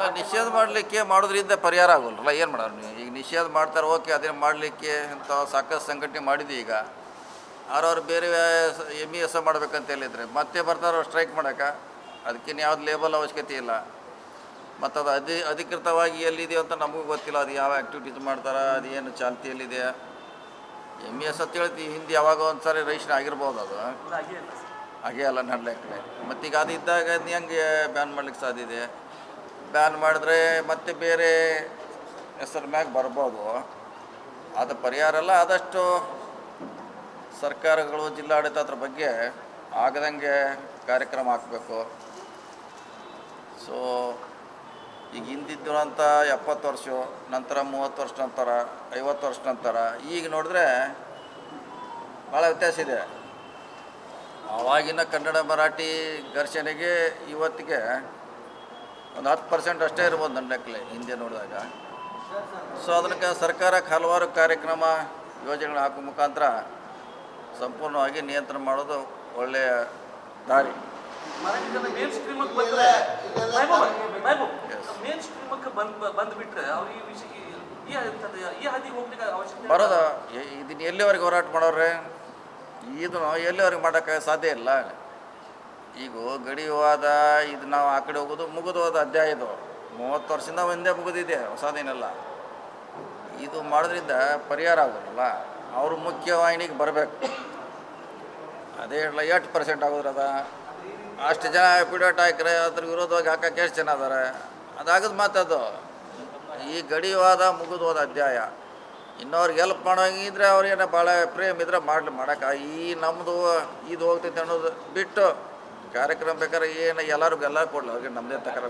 ಅಲ್ಲ ನಿಷೇಧ ಮಾಡಲಿಕ್ಕೆ ಮಾಡೋದ್ರಿಂದ ಪರಿಹಾರ ಆಗೋಲ್ಲ ಏನು ಮಾಡೋರು ನೀವು? ಈಗ ನಿಷೇಧ ಮಾಡ್ತಾರೆ ಓಕೆ ಅದನ್ನು ಮಾಡಲಿಕ್ಕೆ ಅಂತ ಸಾಕಷ್ಟು ಸಂಘಟನೆ ಮಾಡಿದ್ವಿ ಈಗ. ಅವ್ರವ್ರು ಬೇರೆ ಎಂ ಇ ಎಸ್ ಮಾಡ್ಬೇಕಂತ ಹೇಳಿದ್ರೆ ಮತ್ತೆ ಬರ್ತಾರೋ ಸ್ಟ್ರೈಕ್ ಮಾಡೋಕೆ ಅದಕ್ಕಿನ್ನು ಯಾವ್ದು ಲೇಬಲ್ ಅವಶ್ಯಕತೆ ಇಲ್ಲ. ಮತ್ತು ಅದು ಅಧಿ ಅಧಿಕೃತವಾಗಿ ಎಲ್ಲಿದೆಯೋ ಅಂತ ನಮಗೂ ಗೊತ್ತಿಲ್ಲ ಅದು ಯಾವ ಆ್ಯಕ್ಟಿವಿಟೀಸ್ ಮಾಡ್ತಾರೆ ಅದು ಏನು ಚಾಲ್ತಿಯಲ್ಲಿದೆ? ಎಂ ಇ ಎಸ್ ಅಂತ ಹೇಳ್ತಿ ಹಿಂದೆ ಯಾವಾಗ ಒಂದು ಸಾರಿ ರಿಜಿಸ್ಟ್ರ್ ಆಗಿರ್ಬೋದು ಅದು. ಹಾಗೆ ಅಲ್ಲ ನಡ್ಲಿಕ್ಕೆ ಮತ್ತೀಗ ಅದು ಇದ್ದಾಗ ಅದು ಹೆಂಗೆ ಬ್ಯಾನ್ ಮಾಡ್ಲಿಕ್ಕೆ ಸಾಧ್ಯ ಇದೆ? ಬ್ಯಾನ್ ಮಾಡಿದ್ರೆ ಮತ್ತೆ ಬೇರೆ ಹೆಸರು ಮ್ಯಾಗ ಬರ್ಬೋದು. ಅದು ಪರಿಹಾರ ಅಲ್ಲ, ಆದಷ್ಟು ಸರ್ಕಾರಗಳು, ಜಿಲ್ಲಾಡಳಿತ ಅದ್ರ ಬಗ್ಗೆ ಆಗದಂಗೆ ಕಾರ್ಯಕ್ರಮ ಹಾಕಬೇಕು. ಸೊ ಈಗ ಹಿಂದಿದ್ದಂಥ ಎಪ್ಪತ್ತು ವರ್ಷ, ನಂತರ ಮೂವತ್ತು ವರ್ಷ ನಂತರ, ಐವತ್ತು ವರ್ಷ ನಂತರ, ಈಗ ನೋಡಿದ್ರೆ ಭಾಳ ವ್ಯತ್ಯಾಸ ಇದೆ. ಆವಾಗಿನ ಕನ್ನಡ, ಮರಾಠಿ ಘರ್ಷಣೆಗೆ, ಇವತ್ತಿಗೆ ಒಂದು ಹತ್ತು ಪರ್ಸೆಂಟ್ ಅಷ್ಟೇ ಇರ್ಬೋದು ನನ್ನ ಲೆಕ್ಕಲೆ ಹಿಂದೆ ನೋಡಿದಾಗ. ಸೊ ಅದಕ್ಕೆ ಸರ್ಕಾರಕ್ಕೆ ಹಲವಾರು ಕಾರ್ಯಕ್ರಮ ಯೋಜನೆಗಳು ಹಾಕೋ ಮುಖಾಂತರ ಸಂಪೂರ್ಣವಾಗಿ ನಿಯಂತ್ರಣ ಮಾಡೋದು ಒಳ್ಳೆಯ ದಾರಿ. ಬರೋದು ಇದನ್ನ ಎಲ್ಲಿವರೆಗೆ ಹೋರಾಟ ಮಾಡೋರೆ ಇದನ್ನು ಎಲ್ಲಿವರೆಗೆ ಮಾಡೋಕ್ಕೆ ಸಾಧ್ಯ ಇಲ್ಲ. ಈಗ ಗಡಿ ಹೋದ ಇದು ನಾವು ಆ ಕಡೆ ಹೋಗೋದು ಮುಗಿದು ಹೋದ ಅಧ್ಯಾಯ ಇದು. ಮೂವತ್ತು ವರ್ಷದಿಂದ ಒಂದೇ ಮುಗಿದಿದೆ ಹೊಸದೇನಲ್ಲ. ಇದು ಮಾಡೋದ್ರಿಂದ ಪರಿಹಾರ ಆಗೋದಲ್ಲ. ಅವರು ಮುಖ್ಯವಾಹಿನಿಗೆ ಬರಬೇಕು. ಅದೇ ಹೇಳಲ್ಲ ಎಷ್ಟು ಪರ್ಸೆಂಟ್ ಆಗೋದ್ರದ ಅಷ್ಟು ಜನ ಪಿಡೋಟ್ ಹಾಕ್ರೆ ಅದ್ರ ವಿರೋಧವಾಗಿ ಹಾಕಕ್ಕೆ ಎಷ್ಟು ಜನ ಅದಾರೆ? ಅದಾಗದ ಮಾತದು ಈ ಗಡಿವಾದ ಮುಗಿದು ಹೋದ ಅಧ್ಯಾಯ. ಇನ್ನೋರ್ಗೆ ಹೆಲ್ಪ್ ಮಾಡೋಂಗಿದ್ರೆ ಅವ್ರೇನು ಭಾಳ ಪ್ರೇಮ್ ಇದ್ರೆ ಮಾಡ್ಲಿ ಮಾಡೋಕೆ. ಈ ನಮ್ಮದು ಇದು ಹೋಗ್ತೈತೆ ಅನ್ನೋದು ಬಿಟ್ಟು ಕಾರ್ಯಕ್ರಮ ಬೇಕಾದ್ರೆ ಏನು ಎಲ್ಲರಿಗೂ ಎಲ್ಲ ಕೊಡಲಿ ಅವ್ರಿಗೆ ನಮ್ಮದೇ ತಕರ